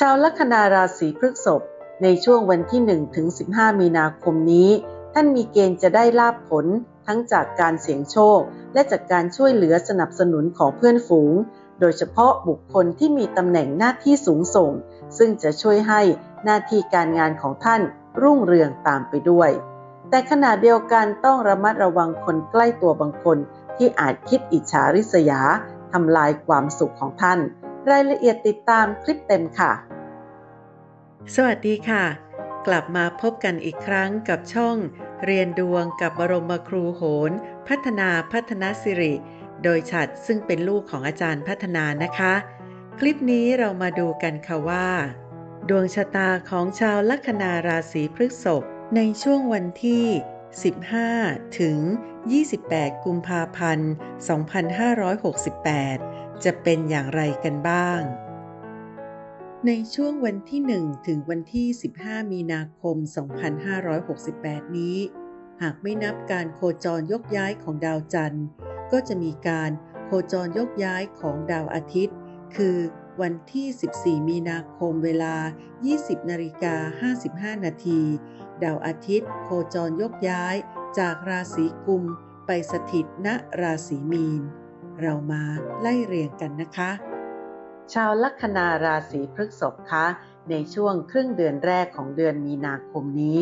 ชาวลัคนาราศีพฤษภในช่วงวันที่ 1 ถึง 15 มีนาคมนี้ ท่านมีเกณฑ์จะได้ลาบผลทั้งจากการเสี่ยงโชค และจากการช่วยเหลือสนับสนุนของเพื่อนฝูง โดยเฉพาะบุคคลที่มีตำแหน่งหน้าที่สูงส่ง ซึ่งจะช่วยให้หน้าที่การงานของท่านรุ่งเรืองตามไปด้วย แต่ขณะเดียวกันต้องระมัดระวังคนใกล้ตัวบางคนที่อาจคิดอิจฉาริษยาทำลายความสุขของท่าน รายละเอียดติดตามคลิปเต็มค่ะ สวัสดีค่ะ กลับมาพบกันอีกครั้งกับช่อง เรียนดวงกับบรมครูโหน พัฒนาพัฒนาสิริ โดยฉัดซึ่งเป็นลูกของอาจารย์พัฒนานะคะ คลิปนี้เรามาดูกันค่ะว่า ดวงชะตาของชาวลัคนาราศีพฤษภในช่วงวันที่ 15 ถึง 28 กุมภาพันธ์ 2568 จะเป็นอย่างไรกันบ้าง ในช่วงวันที่ 1 ถึงวันที่ 15 มีนาคม 2568 นี้ หากไม่นับการโคจรยกย้ายของดาวจันทร์ ก็จะมีการโคจรยกย้ายของดาวอาทิตย์ คือวันที่ 14 มีนาคมเวลา 20นาฬิกา55 นาที ดาวอาทิตย์ โคจรยกย้ายจากราศีกุม ไปสถิตณราศีมีน เรามาไล่เรียงกันนะคะ ชาวลัคนาราศีพฤษภคะในช่วงครึ่งเดือนแรกของเดือนมีนาคมนี้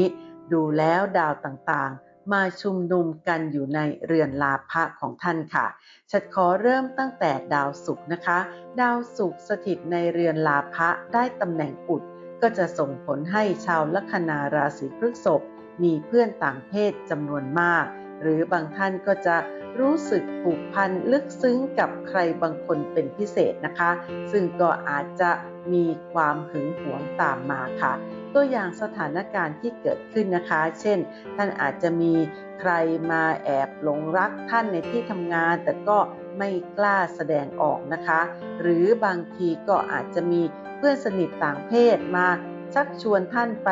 ดูแล้วดาวต่างๆ มาชุมนุมกันอยู่ในเรือนลาภะของท่านค่ะฉัดขอเริ่มตั้งแต่ดาวศุกร์นะคะ ดาวศุกร์สถิตในเรือนลาภะได้ตำแหน่งอุด ก็จะส่งผลให้ชาวลัคนาราศีพฤษภมีเพื่อนต่างเพศจำนวนมาก หรือบางท่านก็จะ รู้สึกผูกพันลึกซึ้งกับใครบางคนเป็นพิเศษนะคะ ซึ่งก็อาจจะมีความหึงหวงตามมาค่ะ ตัวอย่างสถานการณ์ที่เกิดขึ้นนะคะ เช่น ท่านอาจจะมีใครมาแอบหลงรักท่านในที่ทำงาน แต่ก็ไม่กล้าแสดงออกนะคะ หรือบางทีก็อาจจะมีเพื่อนสนิทต่างเพศมาชักชวนท่านไป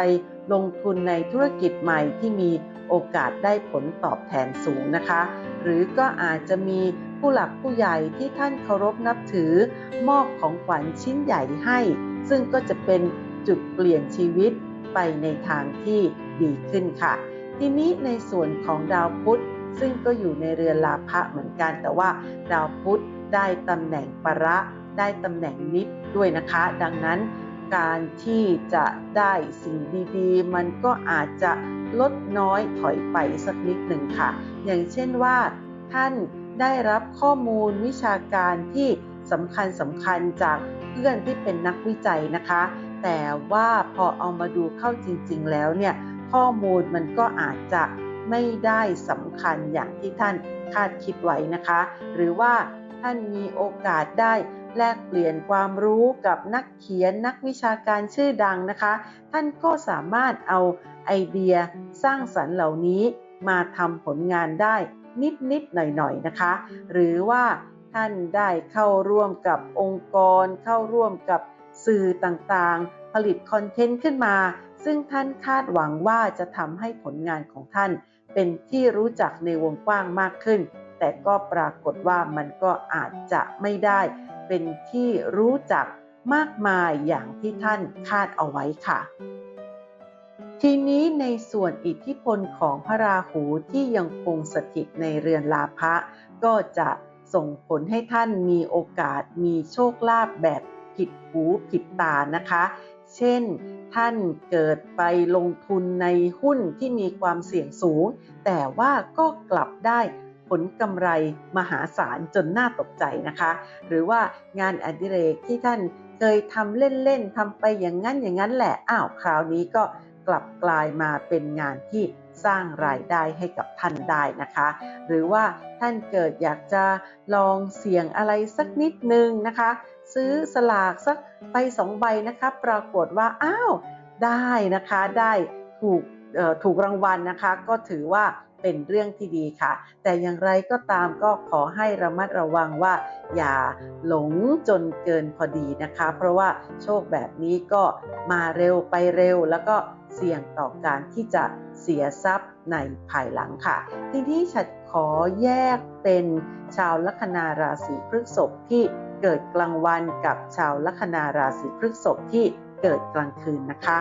ลงทุนในธุรกิจใหม่ที่มีโอกาสได้ผลตอบแทนสูงนะคะ หรือก็อาจจะมีผู้หลักผู้ใหญ่ที่ท่านเคารพนับถือ มอบของขวัญชิ้นใหญ่ให้ ซึ่งก็จะเป็นจุดเปลี่ยนชีวิตไปในทางที่ดีขึ้นค่ะ ทีนี้ในส่วนของดาวพุธซึ่งก็อยู่ในเรือนลาภะเหมือนกัน แต่ว่าดาวพุธได้ตำแหน่งประได้ตำแหน่งนิดด้วยนะคะ ดังนั้น การที่จะได้สิ่งดีๆ มันก็อาจจะลดน้อยถอยไปสักนิดหนึ่งค่ะ อย่างเช่นว่า ท่านได้รับข้อมูลวิชาการที่สำคัญสำคัญจากเพื่อนที่เป็นนักวิจัยนะคะ แต่ว่าพอเอามาดูเข้าจริง ๆ แล้วเนี่ยข้อมูลมันก็อาจจะไม่ได้สำคัญอย่างที่ท่านคาดคิดไว้นะคะ หรือว่าท่านมีโอกาสได้ แลกเปลี่ยนความรู้กับนักเขียนนักวิชาการชื่อดังนะคะ ท่านก็สามารถเอาไอเดียสร้างสรรค์เหล่านี้มาทำผลงานได้นิดๆหน่อยๆนะคะ หรือว่าท่านได้เข้าร่วมกับองค์กร เข้าร่วมกับสื่อต่างๆ ผลิตคอนเทนต์ขึ้นมา ซึ่งท่านคาดหวังว่าจะทำให้ผลงานของท่าน เป็นที่รู้จักในวงกว้างมากขึ้น แต่ก็ปรากฏว่ามันก็อาจจะไม่ได้ เป็นที่รู้จักมากมายอย่างที่ท่านคาดเอาไว้ค่ะ ทีนี้ในส่วนอิทธิพลของพระราหูที่ยังคงสถิตในเรือนลาภะก็จะส่งผลให้ท่านมีโอกาสมีโชคลาภแบบผิดหูผิดตานะคะ เช่น ท่านเกิดไปลงทุนในหุ้นที่มีความเสี่ยงสูง แต่ว่าก็กลับได้ ผลกำไรมหาศาลจนน่าตกใจนะคะ หรือว่างานอดิเรกที่ท่านเคยทำเล่นๆทำไปอย่างนั้นอย่างนั้นแหละอ้าวคราวนี้ก็กลับกลายมาเป็นงานที่สร้างรายได้ให้กับท่านได้นะคะ หรือว่าท่านเกิดอยากจะลองเสี่ยงอะไรสักนิดนึงนะคะ ซื้อสลากสักใบสองใบนะคะ ปรากฏว่าอ้าวได้นะคะได้ถูกถูกรางวัลนะคะ ก็ถือว่า เป็นเรื่องที่ดีค่ะ แต่อย่างไรก็ตามก็ขอให้ระมัดระวังว่า อย่าหลงจนเกินพอดีนะคะ เพราะว่าโชคแบบนี้ก็มาเร็วไปเร็ว แล้วก็เสี่ยงต่อการที่จะเสียทรัพย์ในภายหลังค่ะ ทีนี้ฉันขอแยกเป็นชาวลัคนาราศีพฤษภที่เกิดกลางวันกับชาวลัคนาราศีพฤษภที่เกิดกลางคืนนะคะ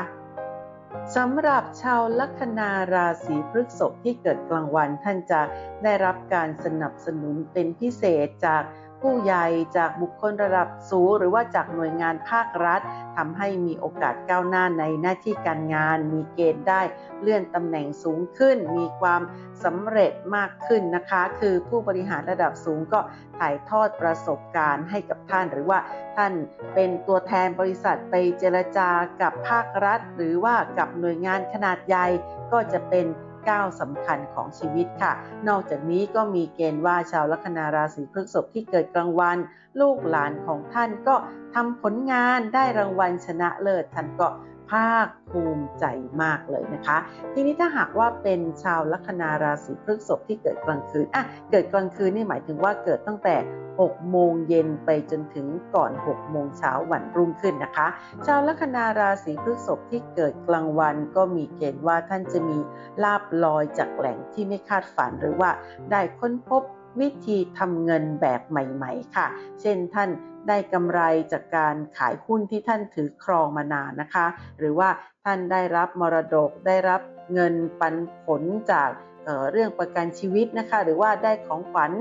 สำหรับชาวลัคนาราศีพฤษภที่เกิดกลางวันท่านจะได้รับการสนับสนุนเป็นพิเศษจาก ผู้ใหญ่จากบุคคลระดับสูง หรือว่าจากหน่วยงานภาครัฐทำให้มีโอกาสก้าวหน้าในหน้าที่การงาน มีเกณฑ์ได้เลื่อนตำแหน่งสูงขึ้น มีความสำเร็จมากขึ้นนะคะ คือผู้บริหารระดับสูงก็ถ่ายทอดประสบการณ์ให้กับท่าน หรือว่าท่านเป็นตัวแทนบริษัทไปเจรจากับภาครัฐ หรือว่ากับหน่วยงานขนาดใหญ่ก็จะเป็น ก้าวสำคัญของชีวิตค่ะ นอกจากนี้ก็มีเกณฑ์ว่าชาวลัคนาราศีพฤษภที่เกิดกลางวัน ลูกหลานของท่านก็ทำผลงานได้รางวัลชนะเลิศท่านก็ ภาคภูมิใจมากเลยนะคะ ทีนี้ถ้าหากว่าเป็นชาวลัคนาราศีพฤษภที่เกิดกลางคืนอะเกิดกลางคืนนี่หมายถึงว่าเกิดตั้งแต่6โมงเย็นไปจนถึงก่อน 6 โมงเช้าวันรุ่งขึ้นนะคะ ชาวลัคนาราศีพฤษภที่เกิดกลางวันก็มีเกณฑ์ว่าท่านจะมีลาบลอยจากแหล่งที่ไม่คาดฝันหรือว่าได้ค้นพบวิธีทำเงินแบบใหม่ ๆ ค่ะ เช่นท่านได้กำไรจากการขายหุ้นที่ท่านถือครองมานานนะคะ หรือว่าท่านได้รับมรดกได้รับเงินปันผลจากเเรื่องประกันชีวิตนะคะ หรือว่าได้ของขวัญ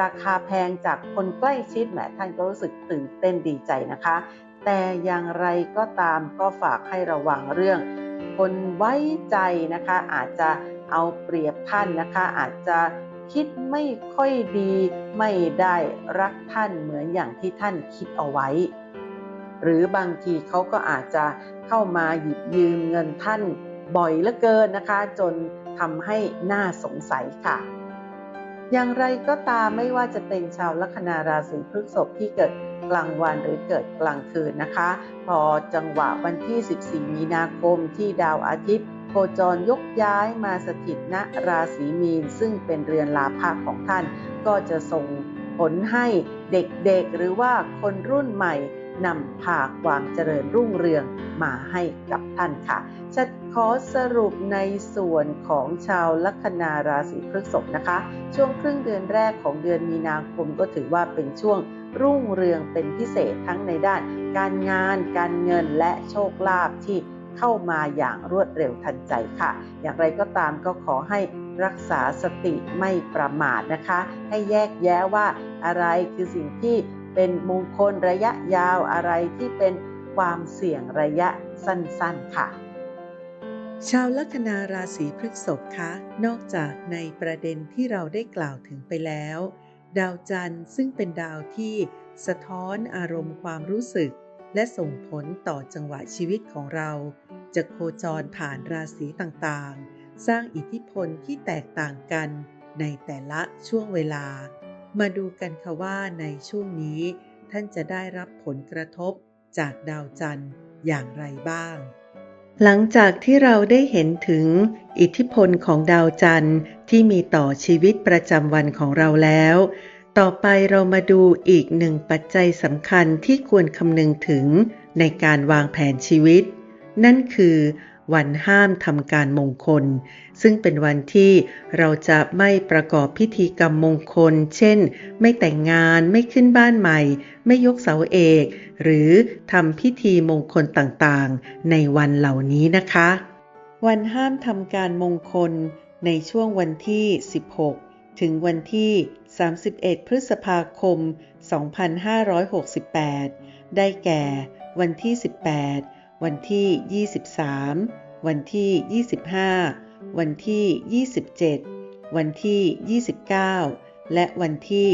ราคาแพงจากคนใกล้ชิดแหมท่านก็รู้สึกตื่นเต้นดีใจนะคะ แต่อย่างไรก็ตามก็ฝากให้ระวังเรื่อง คนไว้ใจนะคะ อาจจะเอาเปรียบท่านนะคะ อาจจะ คิดไม่ค่อยดี ไม่ได้รักท่านเหมือนอย่างที่ท่านคิดเอาไว้ หรือบางทีเขาก็อาจจะเข้ามาหยิบยืมเงินท่านบ่อยเหลือเกินนะคะ จนทำให้น่าสงสัยค่ะ อย่างไรก็ตามไม่ว่าจะเป็นชาวลัคนาราศีพฤษภที่เกิดกลางวันหรือเกิดกลางคืนนะคะ พอจังหวะวันที่ 14 มีนาคมที่ดาวอาทิตย์ คจรยกย้ายมาสถิตณราศีมีน ซึ่งเป็นเรือนลาภะของท่าน ก็จะส่งผลให้เด็กๆหรือว่าคนรุ่นใหม่นำพาความเจริญรุ่งเรืองมาให้กับท่านค่ะจะขอสรุปในส่วนของชาวลัคนาราศีพฤษภนะคะ ช่วงครึ่งเดือนแรกของเดือนมีนาคมก็ถือว่าเป็นช่วงรุ่งเรืองเป็นพิเศษทั้งในด้าน การงาน การเงินและโชคลาภที่ เข้ามาอย่างรวดเร็วทันใจค่ะ อย่างไรก็ตามก็ขอให้รักษาสติไม่ประมาทนะคะ ให้แยกแยะว่าอะไรคือสิ่งที่เป็นมงคลระยะยาวอะไรที่เป็นความเสี่ยงระยะสั้นๆค่ะ ชาวลัคนาราศีพฤษภคะนอกจากในประเด็นที่เราได้กล่าวถึงไปแล้ว ดาวจันทร์ซึ่งเป็นดาวที่สะท้อนอารมณ์ความรู้สึก และส่งผลต่อจังหวะชีวิตของเรา จะโคจรผ่านราศีต่างๆ สร้างอิทธิพลที่แตกต่างกันในแต่ละช่วงเวลา มาดูกันค่ะว่าในช่วงนี้ ท่านจะได้รับผลกระทบจากดาวจันทร์อย่างไรบ้าง หลังจากที่เราได้เห็นถึงอิทธิพลของดาวจันทร์ที่มีต่อชีวิตประจำวันของเราแล้ว ต่อไปเรามาดูอีกหนึ่งปัจจัยสำคัญที่ควรคำนึงถึงในการวางแผนชีวิต นั่นคือ วันห้ามทำการมงคล ซึ่งเป็นวันที่เราจะไม่ประกอบพิธีกรรมมงคล เช่น ไม่แต่งงานไม่ขึ้นบ้านใหม่ ไม่ยกเสาเอก หรือทำพิธีมงคลต่างๆ ในวันเหล่านี้นะคะ วันห้ามทำการมงคลในช่วงวันที่ 16 ถึงวันที่ 31 พฤษภาคม 2568 ได้แก่ วันที่ 18 วันที่ 23 วันที่ 25 วันที่ 27 วันที่ 29 และวันที่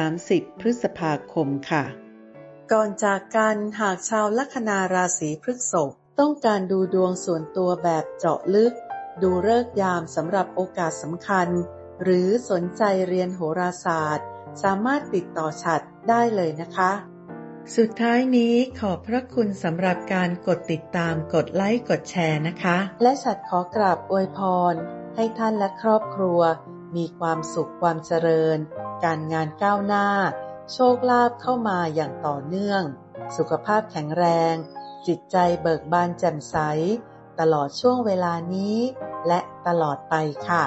30 พฤษภาคมค่ะ ก่อนจากกันหากชาวลัคนาราศีพฤษภต้องการดูดวงส่วนตัวแบบเจาะลึก ดูเลิกยามสำหรับโอกาสสำคัญ หรือสนใจเรียนโหราศาสตร์ สามารถติดต่อฉัดได้เลยนะคะ สุดท้ายนี้ขอบพระคุณสำหรับการกดติดตามกดไลค์กดแชร์นะคะ และฉัดขอกราบอวยพร ให้ท่านและครอบครัว มีความสุขความเจริญ การงานก้าวหน้า โชคลาภเข้ามาอย่างต่อเนื่อง สุขภาพแข็งแรง จิตใจเบิกบานแจ่มใส ตลอดช่วงเวลานี้ และตลอดไปค่ะ